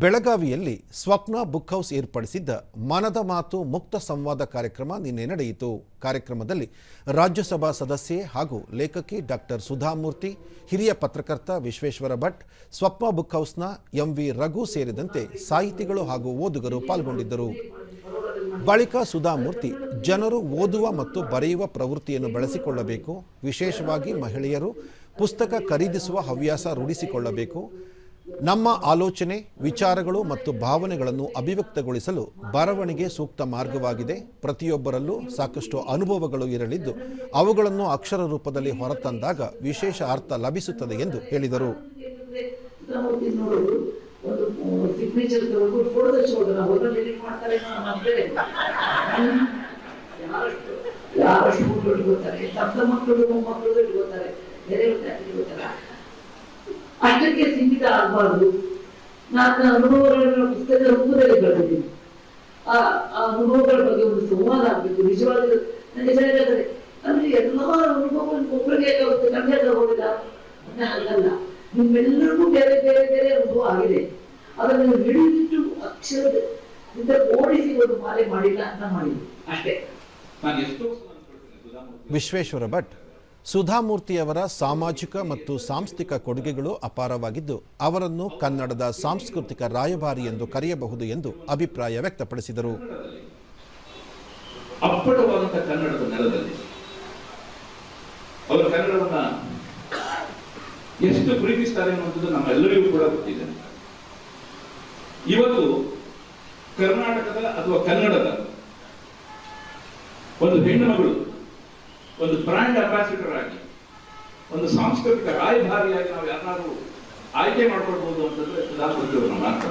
ಬೆಳಗಾವಿಯಲ್ಲಿ ಸ್ವಪ್ನ book house ಏರ್ಪಡಿಸಿದ್ದ ಮನದ ಮಾತು ಮುಕ್ತ ಸಂವಾದ ಕಾರ್ಯಕ್ರಮ ನಿನ್ನೆ ನಡೆಯಿತು. ಕಾರ್ಯಕ್ರಮದಲ್ಲಿ ರಾಜ್ಯಸಭಾ ಸದಸ್ಯೆ ಹಾಗೂ ಲೇಖಕಿ ಡಾಕ್ಟರ್ ಸುಧಾಮೂರ್ತಿ, ಹಿರಿಯ ಪತ್ರಕರ್ತ ವಿಶ್ವೇಶ್ವರ ಭಟ್, ಸ್ವಪ್ನ ಬುಕ್ ಹೌಸ್ನ ಎಂವಿ ರಘು ಸೇರಿದಂತೆ ಸಾಹಿತಿಗಳು ಹಾಗೂ ಓದುಗರು ಪಾಲ್ಗೊಂಡಿದ್ದರು. ಬಳಿಕ ಸುಧಾಮೂರ್ತಿ, ಜನರು ಓದುವ ಮತ್ತು ಬರೆಯುವ ಪ್ರವೃತ್ತಿಯನ್ನು ಬೆಳೆಸಿಕೊಳ್ಳಬೇಕು. ವಿಶೇಷವಾಗಿ ಮಹಿಳೆಯರು ಪುಸ್ತಕ ಖರೀದಿಸುವ ಹವ್ಯಾಸ ರೂಢಿಸಿಕೊಳ್ಳಬೇಕು. ನಮ್ಮ ಆಲೋಚನೆ, ವಿಚಾರಗಳು ಮತ್ತು ಭಾವನೆಗಳನ್ನು ಅಭಿವ್ಯಕ್ತಗೊಳಿಸಲು ಬರವಣಿಗೆ ಸೂಕ್ತ ಮಾರ್ಗವಾಗಿದೆ. ಪ್ರತಿಯೊಬ್ಬರಲ್ಲೂ ಸಾಕಷ್ಟು ಅನುಭವಗಳು ಇರಲಿದ್ದು, ಅವುಗಳನ್ನು ಅಕ್ಷರ ರೂಪದಲ್ಲಿ ಹೊರತಂದಾಗ ವಿಶೇಷ ಅರ್ಥ ಲಭಿಸುತ್ತದೆ ಎಂದು ಹೇಳಿದರು. ಮಕ್ಕಳು ಅಷ್ಟಕ್ಕೆ ಸೀಮಿತ ಆಗಬಾರ್ದು ನಾನು ಅನುಭವಗಳನ್ನ ಪುಸ್ತಕದ ರೂಪದಲ್ಲಿ ಬರೆದಿದ್ದೀನಿ. ಆ ಆ ಅನುಭವಗಳ ಬಗ್ಗೆ ಒಂದು ಸಂವಾದ ಆಗಬೇಕು. ನಿಜವಾದ ನನಗೆ ಹೇಳಿದ್ರೆ ಅಂದ್ರೆ ಎಲ್ಲಾ ಅನುಭವಗಳು ಒಬ್ಬರಿಗೆ ಹೇಗಾಗುತ್ತೆ ನಮಗೆ ತಗೊಂಡಿಲ್ಲ ಅಂದ್ರೆ ಹಾಗಲ್ಲ ನಿಮ್ಮೆಲ್ಲರಿಗೂ ಬೇರೆ ಬೇರೆ ಬೇರೆ ಅನುಭವ ಆಗಿದೆ. ಅದನ್ನು ನೀವು ಹಿಡಿದಿಟ್ಟು ಅಕ್ಷರದ ಇಂದ ಓಡಿಸಿ ಒಂದು ಮಾಲೆ ಮಾಡಿಲ್ಲ ಅಂತ ಮಾಡಿದ್ವಿ ಅಷ್ಟೇ. ವಿಶ್ವೇಶ್ವರ ಭಟ್. ಸುಧಾಮೂರ್ತಿಯವರ ಸಾಮಾಜಿಕ ಮತ್ತು ಸಾಂಸ್ಥಿಕ ಕೊಡುಗೆಗಳು ಅಪಾರವಾಗಿದ್ದು, ಅವರನ್ನು ಕನ್ನಡದ ಸಾಂಸ್ಕೃತಿಕ ರಾಯಭಾರಿ ಎಂದು ಕರೆಯಬಹುದು ಎಂದು ಅಭಿಪ್ರಾಯ ವ್ಯಕ್ತಪಡಿಸಿದರು. ಕನ್ನಡದ ನೆಲದಲ್ಲಿ ಅವರು ಕನ್ನಡವನ್ನ ಎಷ್ಟು ಪ್ರೀತಿಸ್ತಾರೆ ಅನ್ನುವಂಥದ್ದು ನಮ್ಮೆಲ್ಲರಿಗೂ ಕೂಡ ಗೊತ್ತಿದೆ. ಇವತ್ತು ಕರ್ನಾಟಕದ ಅಥವಾ ಕನ್ನಡದ ಒಂದು ಹೆಣ್ಣು ಮಗಳು ಒಂದು ಬ್ರ್ಯಾಂಡ್ ಅಂಬಾಸಿಡರ್ ಆಗಿ ಒಂದು ಸಾಂಸ್ಕೃತಿಕ ರಾಯಭಾರಿಯಾಗಿ ನಾವು ಯಾರಾದರೂ ಆಯ್ಕೆ ಮಾಡ್ಕೊಳ್ಬಹುದು ಅಂತಂದ್ರೆ ಅವರು ಮಾತ್ರ